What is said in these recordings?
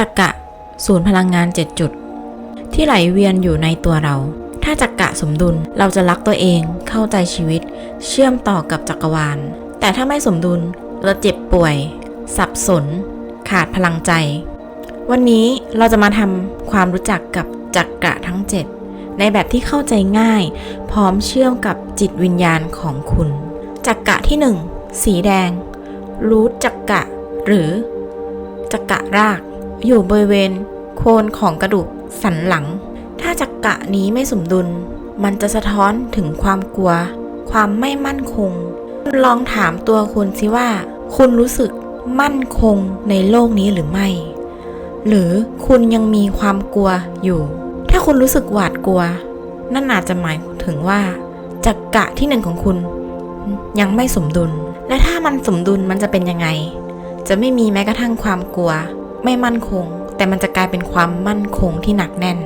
จักกะศูนย์พลังงาน 7 จุด ที่ไหลเวียนอยู่ในตัวเรา ถ้าจักกะสมดุลเราจะรักตัวเอง เข้าใจชีวิต เชื่อมต่อกับจักรวาล แต่ถ้าไม่สมดุลเราเจ็บป่วย สับสน ขาดพลังใจ วันนี้เราจะมาทำความรู้จักกับจักกะทั้ง 7 ในแบบที่เข้าใจง่าย พร้อมเชื่อมกับจิตวิญญาณของคุณ จักกะที่ 1 สีแดง รูทจักกะ หรือจักระราก อยู่บริเวณโคนของกระดูกสันหลัง ถ้าจักระนี้ไม่สมดุล มันจะสะท้อนถึงความกลัว ความไม่มั่นคง ลองถามตัวคุณสิว่า คุณรู้สึกมั่นคงในโลกนี้หรือไม่ หรือคุณยังมีความกลัวอยู่ ถ้าคุณรู้สึกหวาดกลัว นั่นอาจจะหมายถึงว่าจักระที่หนึ่งของคุณ ยังไม่สมดุล และถ้ามันสมดุลมันจะเป็นยังไง จะไม่มีแม้กระทั่งความกลัว ไม่มั่นคง แต่มันจะกลายเป็นความมั่นคงที่หนักแน่น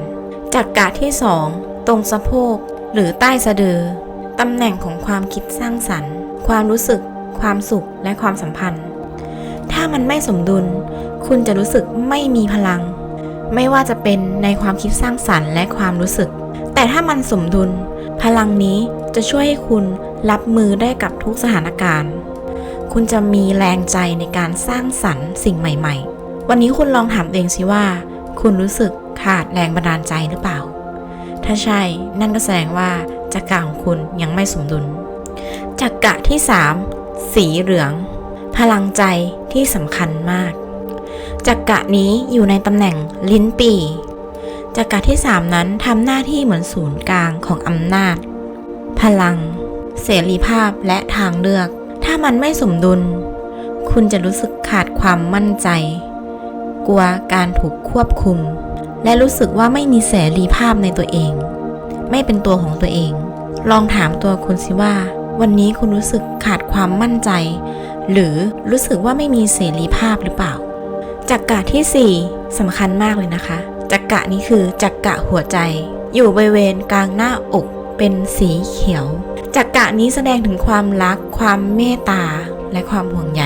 จากกะที่สองตรงสะโพก หรือใต้สะดือตำแหน่งของความคิดสร้างสรรค์ ความรู้สึก ความสุขและความสัมพันธ์ ถ้ามันไม่สมดุล คุณจะรู้สึกไม่มีพลัง ไม่ว่าจะเป็นในความคิดสร้างสรรค์และความรู้สึก แต่ถ้ามันสมดุล พลังนี้จะช่วยให้คุณรับมือได้กับทุกสถานการณ์ คุณจะมีแรงใจในการสร้างสรรค์สิ่งใหม่ ๆ วันนี้คุณลองถามตัวเองสิว่า คุณรู้สึกขาดแรงบันดาลใจหรือเปล่า ถ้าใช่นั่นก็แสดงว่าจักระของคุณยังไม่สมดุลจักระที่ 3 สีเหลือง พลังใจที่สำคัญมากจักระนี้อยู่ในตำแหน่งลิ้นปีจักระที่ 3 นั้นทำหน้าที่เหมือนศูนย์กลางของอำนาจ พลัง เสรีภาพและทางเลือก ถ้ามันไม่สมดุล คุณจะรู้สึกขาดความมั่นใจ กลัวการถูกควบคุม และรู้สึกว่าไม่มีเสรีภาพในตัวเอง ไม่เป็นตัวของตัวเอง ลองถามตัวคุณสิว่า วันนี้คุณรู้สึกขาดความมั่นใจ หรือรู้สึกว่าไม่มีเสรีภาพหรือเปล่าจักกะทีสี่4สำคัญมากเลยนะคะจักกะนี้คือจักกะหัวใจ อยู่บริเวณกลางหน้าอก เป็นสีเขียวจักกะนี้แสดงถึงความรัก ความเมตตา และความห่วงใย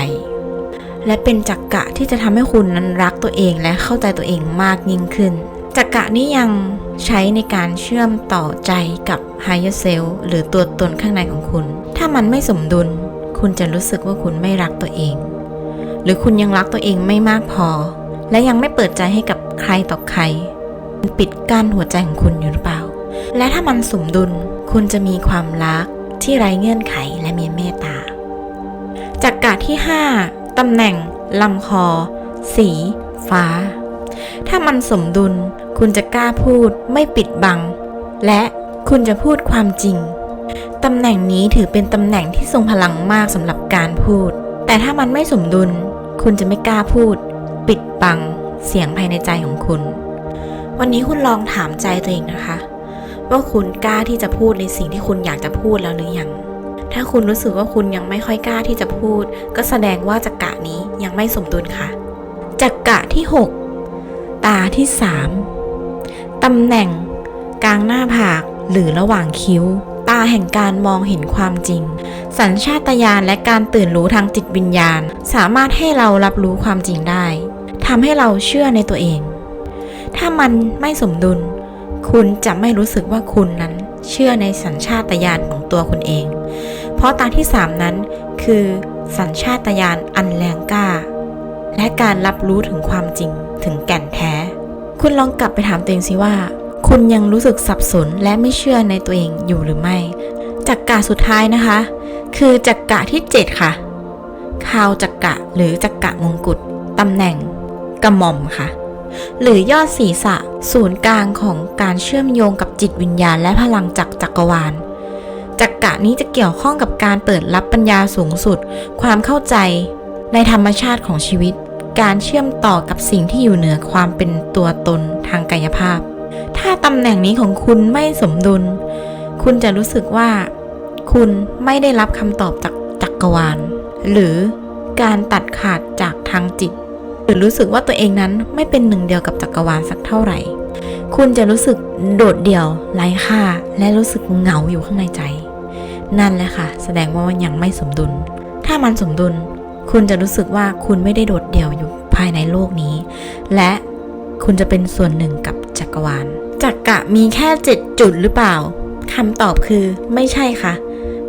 และเป็นจักกะที่จะทำให้คุณนั้นรักตัวเองและเข้าใจตัวเองมากยิ่งขึ้นจักกะนี้ยังใช้ในการเชื่อมต่อใจกับ Higher Self หรือตัวตนข้างในของคุณ ถ้ามันไม่สมดุล คุณจะรู้สึกว่าคุณไม่รักตัวเอง หรือคุณยังรักตัวเองไม่มากพอ และยังไม่เปิดใจให้กับใครต่อใครมันปิดกั้นหัวใจของคุณอยู่หรือเปล่า และถ้ามันสมดุล คุณจะมีความรักที่ไร้เงื่อนไขและมีเมตตาจักกะที่ 5 ตำแหน่งลำคอ สี ฟ้า ถ้ามันสมดุลคุณจะกล้าพูดไม่ปิดบัง และคุณจะพูดความจริง ตำแหน่งนี้ถือเป็นตำแหน่งที่ทรงพลังมากสำหรับการพูด แต่ถ้ามันไม่สมดุล คุณจะไม่กล้าพูด ปิดบัง เสียงภายในใจของคุณ วันนี้คุณลองถามใจตัวเองนะคะ ว่าคุณกล้าที่จะพูดในสิ่งที่คุณอยากจะพูดแล้วหรือยัง ถ้าคุณรู้สึกว่าคุณยังไม่ค่อยกล้าที่จะพูด ก็แสดงว่าจักกะนี้ยังไม่สมดุลค่ะ จักกะที่ 6 ตาที่ 3ตำแหน่ง กลางหน้าผากหรือระหว่างคิ้ว ตาแห่งการมองเห็นความจริง สัญชาตญาณและการตื่นรู้ทางจิตวิญญาณ สามารถให้เรารับรู้ความจริงได้ทำให้เราเชื่อในตัวเอง ถ้ามันไม่สมดุล คุณจะไม่รู้สึกว่าคุณนั้นเชื่อในสัญชาตญาณของตัวคุณเอง เพราะตาที่ 3 นั้นคือ สัญชาตญาณอันแรงกล้า และการรับรู้ถึงความจริงถึงแก่นแท้ คุณลองกลับไปถามตัวเองสิว่า คุณยังรู้สึกสับสนและไม่เชื่อในตัวเองอยู่หรือไม่จักกะสุดท้ายนะคะ คือจักกะที่ 7 ค่ะคาวจักกะหรือจักกะมงกุฎตำแหน่งกระหม่อมค่ะ หรือยอดศีรษะ ศูนย์กลางของการเชื่อมโยงกับจิตวิญญาณและพลังจากจักรวาล จักกะนี้จะเกี่ยวข้องกับการเปิดรับปัญญาสูงสุด ความเข้าใจในธรรมชาติของชีวิต การเชื่อมต่อกับสิ่งที่อยู่เหนือความเป็นตัวตนทางกายภาพ ถ้าตำแหน่งนี้ของคุณไม่สมดุล คุณจะรู้สึกว่า คุณไม่ได้รับคำตอบจากจักรวาล หรือการตัดขาดจากทางจิต หรือรู้สึกว่าตัวเองนั้นไม่เป็นหนึ่งเดียวกับจักรวาลสักเท่าไหร่ คุณจะรู้สึกโดดเดี่ยวไร้ค่าและรู้สึกเหงาอยู่ข้างในใจ นั่นแหละค่ะ แสดงว่ามันยังไม่สมดุล ถ้ามันสมดุล คุณจะรู้สึกว่าคุณไม่ได้โดดเดี่ยวอยู่ภายในโลกนี้ และคุณจะเป็นส่วนหนึ่งกับจักรวาล จักระมีแค่ 7 จุดหรือเปล่าคำตอบคือไม่ใช่ค่ะ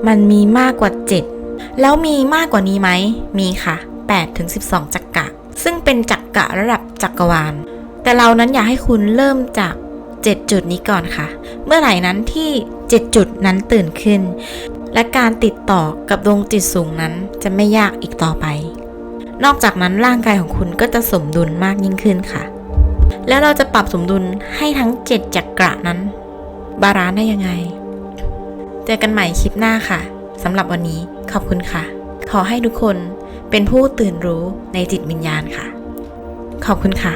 มันมีมากกว่า 7 แล้วมีมากกว่านี้ไหม มีค่ะ8ถึง12 จักระซึ่งเป็นจักระระดับจักรวาล แต่เรานั้นอยากให้คุณเริ่มจาก 7 จุดนี้ก่อนค่ะ เมื่อไหร่นั้นที่ 7 จุดนั้นตื่นขึ้น และการติดต่อกับดวงจิตสูงนั้นจะไม่ยากอีกต่อไป นอกจากนั้นร่างกายของคุณก็จะสมดุลมากยิ่งขึ้นค่ะ แล้วเราจะปรับสมดุลให้ทั้ง 7จักระนั้น บาลานซ์ได้ยังไง เจอกันใหม่คลิปหน้าค่ะสำหรับวันนี้ขอบคุณค่ะ ขอให้ทุกคนเป็นผู้ตื่นรู้ในจิตวิญญาณค่ะ ขอบคุณค่ะ